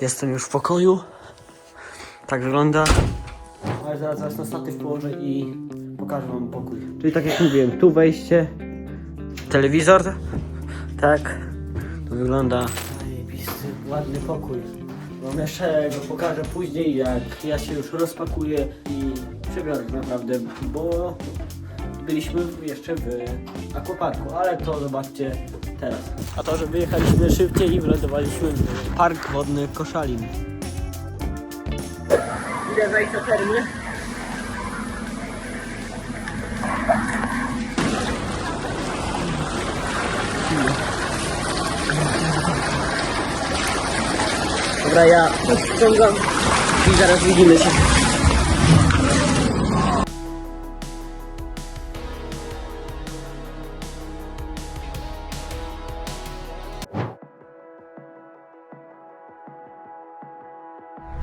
Jestem już w pokoju. Tak wygląda. Ale zaraz, zaraz na statyw położę i pokażę wam pokój. Czyli tak jak mówiłem, tu wejście, telewizor. Tak. To wygląda. Zajebisty, ładny pokój. Wam jeszcze go pokażę później, jak ja się już rozpakuję i przebiorę tak naprawdę, bo byliśmy jeszcze w aquaparku, ale to zobaczcie teraz. A to, że wyjechaliśmy szybciej i wylądowaliśmy w park wodny Koszalin. Ile wejść na termin? Dobra, ja ściągam i zaraz widzimy się.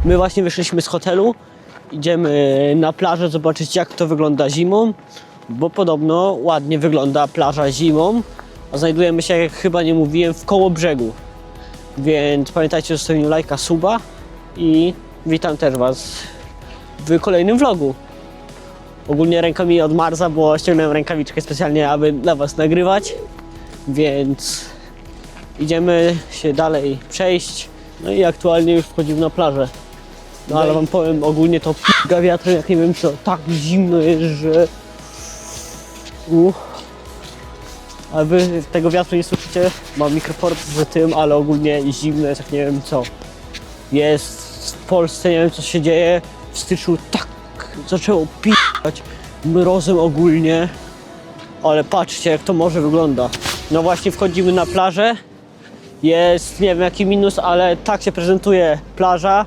My właśnie wyszliśmy z hotelu. Idziemy na plażę zobaczyć jak to wygląda zimą, bo podobno ładnie wygląda plaża zimą, a znajdujemy się, jak chyba nie mówiłem, w koło brzegu. Więc pamiętajcie o zostawieniu lajka, suba i witam też Was w kolejnym vlogu. Ogólnie ręka mi odmarza, bo ściągnąłem rękawiczkę specjalnie, aby dla Was nagrywać, więc idziemy się dalej przejść. No i aktualnie już wchodzimy na plażę. No ale wam powiem, ogólnie to p***ga wiatrem, jak nie wiem co, tak zimno jest, że... Uh. A wy tego wiatru nie słyszycie? Mam mikroport z tym, ale ogólnie zimno jest jak nie wiem co. Jest w Polsce, nie wiem co się dzieje. W styczniu tak zaczęło p***ać mrozem ogólnie. Ale patrzcie jak to może wygląda. No właśnie wchodzimy na plażę. Jest nie wiem jaki minus, ale tak się prezentuje plaża.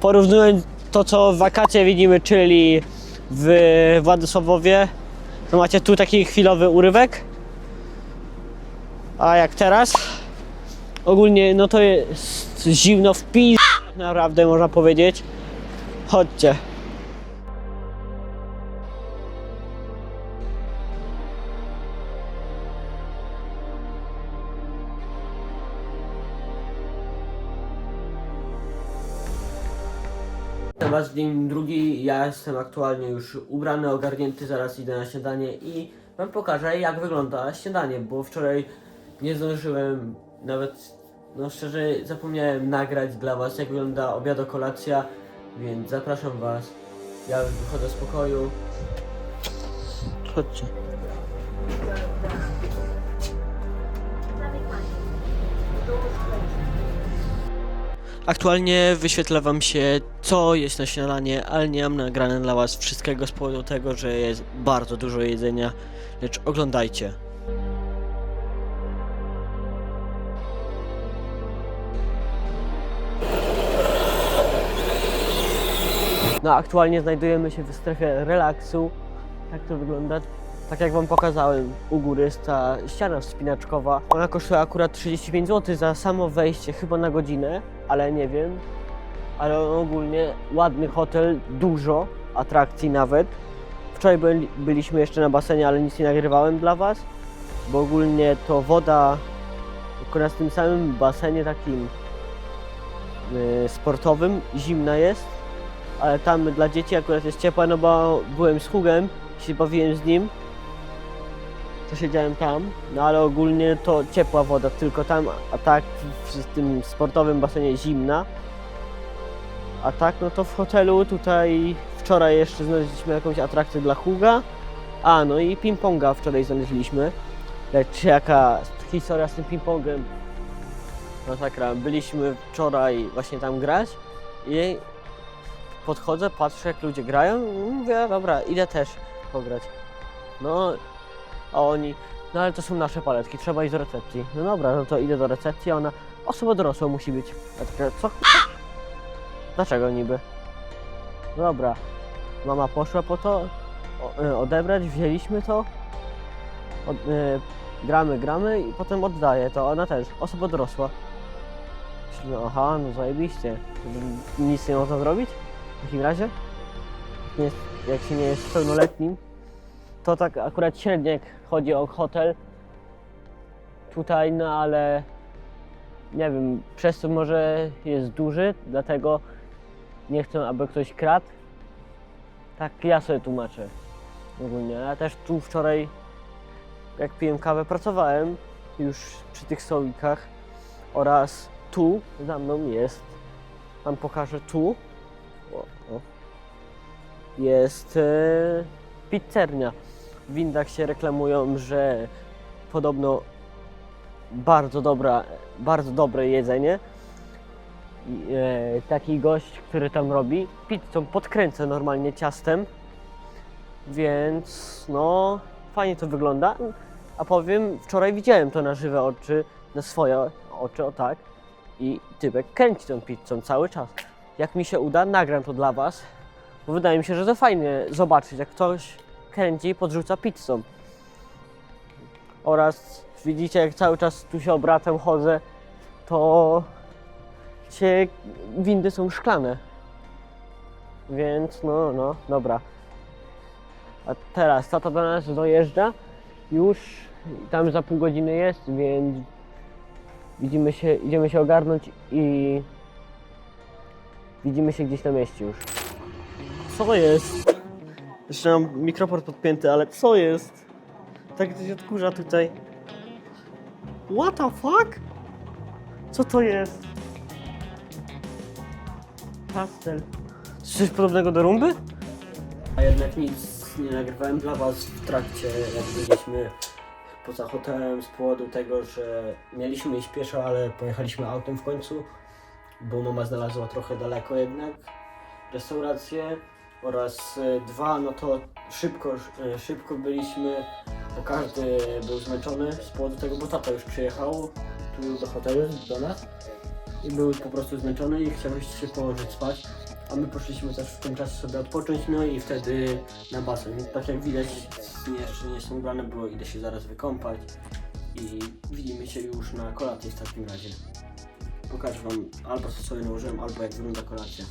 Porównując to co w wakacje widzimy, czyli w Władysławowie, to macie tu taki chwilowy urywek. A jak teraz? Ogólnie no to jest zimno w pi... naprawdę można powiedzieć. Chodźcie. Was dzień drugi, ja jestem aktualnie już ubrany, ogarnięty, zaraz idę na śniadanie i Wam pokażę jak wygląda śniadanie, bo wczoraj nie zdążyłem nawet, no szczerze zapomniałem nagrać dla Was jak wygląda obiado kolacja, więc zapraszam Was. Ja już wychodzę z pokoju. Chodźcie. Aktualnie wyświetla Wam się, co jest na śniadanie, ale nie mam nagrane dla Was wszystkiego z powodu tego, że jest bardzo dużo jedzenia, lecz oglądajcie. No, aktualnie znajdujemy się w strefie relaksu. Tak to wygląda. Tak jak Wam pokazałem, u góry jest ta ściana wspinaczkowa. Ona kosztuje akurat 35 zł za samo wejście, chyba na godzinę, ale nie wiem. Ale ogólnie ładny hotel, dużo atrakcji nawet. Wczoraj byli, byliśmy jeszcze na basenie, ale nic nie nagrywałem dla Was, bo ogólnie to woda tylko na tym samym basenie takim y, sportowym zimna jest, ale tam dla dzieci akurat jest ciepła, no bo byłem z Hugem, się bawiłem z nim, to siedziałem tam, no ale ogólnie to ciepła woda tylko tam, a tak w, tym sportowym basenie zimna. A tak no to w hotelu tutaj wczoraj jeszcze znaleźliśmy jakąś atrakcję dla Huga. A no i ping-ponga wczoraj znaleźliśmy. Lecz jaka historia z tym ping-pongiem? Masakra. Byliśmy wczoraj właśnie tam grać i podchodzę, patrzę jak ludzie grają i mówię, dobra, idę też pograć. No, a oni, no ale to są nasze paletki, trzeba iść do recepcji. No dobra, no to idę do recepcji, a ona, osoba dorosła musi być. Ja taka, co? Dlaczego niby? No dobra, mama poszła po to, o, y, odebrać, wzięliśmy to, od, y, gramy, gramy i potem oddaję to, ona też, osoba dorosła. Myślę, aha, no zajebiście, nic nie można zrobić w takim razie? Jak się nie jest pełnoletnim, to tak akurat średnio jak chodzi o hotel tutaj, no ale nie wiem, przez to może jest duży, dlatego nie chcę, aby ktoś kradł. Tak ja sobie tłumaczę ogólnie. Ja też tu wczoraj, jak piłem kawę, pracowałem już przy tych stolikach oraz tu za mną jest, wam pokażę tu, o, o, jest e, pizzernia. W windach się reklamują, że podobno bardzo dobra, bardzo dobre jedzenie. I, e, taki gość, który tam robi pizzą, podkręca normalnie ciastem, więc no fajnie to wygląda. A powiem, wczoraj widziałem to na żywe oczy, na swoje oczy, o tak. I typek kręci tą pizzą cały czas. Jak mi się uda, nagram to dla was, bo wydaje mi się, że to fajnie zobaczyć, jak ktoś kręci i podrzuca pizzą. Oraz widzicie, jak cały czas tu się obracam, chodzę, to się windy są szklane. Więc no, no, dobra. A teraz tata do nas dojeżdża już tam za pół godziny jest, więc widzimy się, idziemy się ogarnąć i widzimy się gdzieś na mieście już. Co jest? Jeszcze mam mikrofon podpięty, ale co jest? Tak się odkurza tutaj. What the fuck? Co to jest? Pastel. Coś podobnego do rumby? A jednak nic nie nagrywałem dla was w trakcie, jak byliśmy poza hotelem z powodu tego, że mieliśmy iść pieszo, ale pojechaliśmy autem w końcu, bo mama znalazła trochę daleko jednak restaurację oraz e, dwa, no to szybko, e, szybko byliśmy, bo każdy był zmęczony z powodu tego, bo tata już przyjechał tu do hotelu do nas i był po prostu zmęczony i chciał się położyć spać. A my poszliśmy też w tym czasie sobie odpocząć, no i wtedy na basen. Tak jak widać, jeszcze nie są ubrane, bo idę się zaraz wykąpać i widzimy się już na kolacji w takim razie. Pokażę Wam albo co sobie nałożyłem, albo jak wygląda kolacja.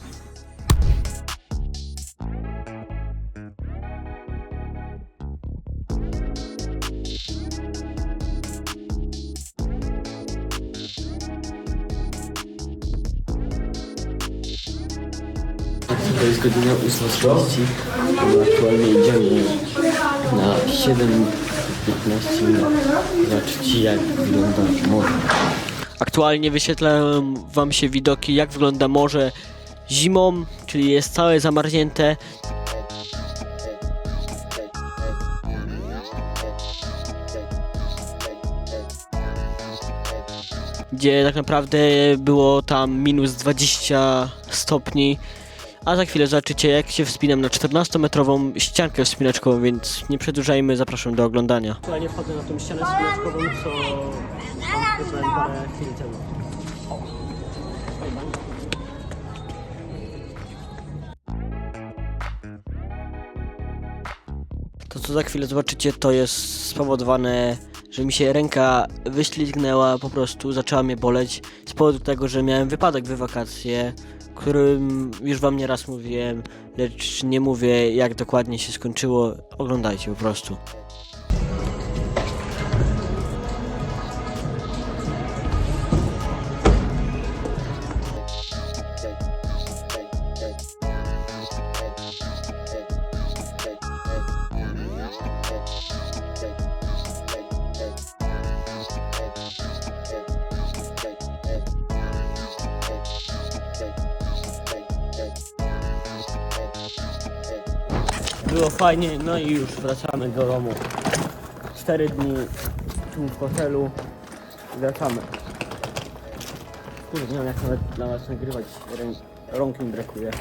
To jest godzina 8.30, a aktualnie idziemy na 7.15 minut. Zobaczcie jak wygląda morze. Aktualnie wyświetlają Wam się widoki jak wygląda morze zimą, czyli jest całe zamarznięte. Gdzie tak naprawdę było tam minus 20 stopni. A za chwilę zobaczycie, jak się wspinam na 14-metrową ściankę wspinaczkową, więc nie przedłużajmy, zapraszam do oglądania. Aktualnie wchodzę na tą ścianę wspinaczkową, co wam parę chwil temu. To co za chwilę zobaczycie, to jest spowodowane, że mi się ręka wyślizgnęła, po prostu zaczęła mnie boleć z powodu tego, że miałem wypadek w wakacje, którym już wam nieraz mówiłem, lecz nie mówię jak dokładnie się skończyło. Oglądajcie po prostu. Było fajnie, no i już wracamy do domu. Cztery dni tu w hotelu wracamy. Kurde, nie wiem jak nawet dla was nagrywać, rąk mi brakuje.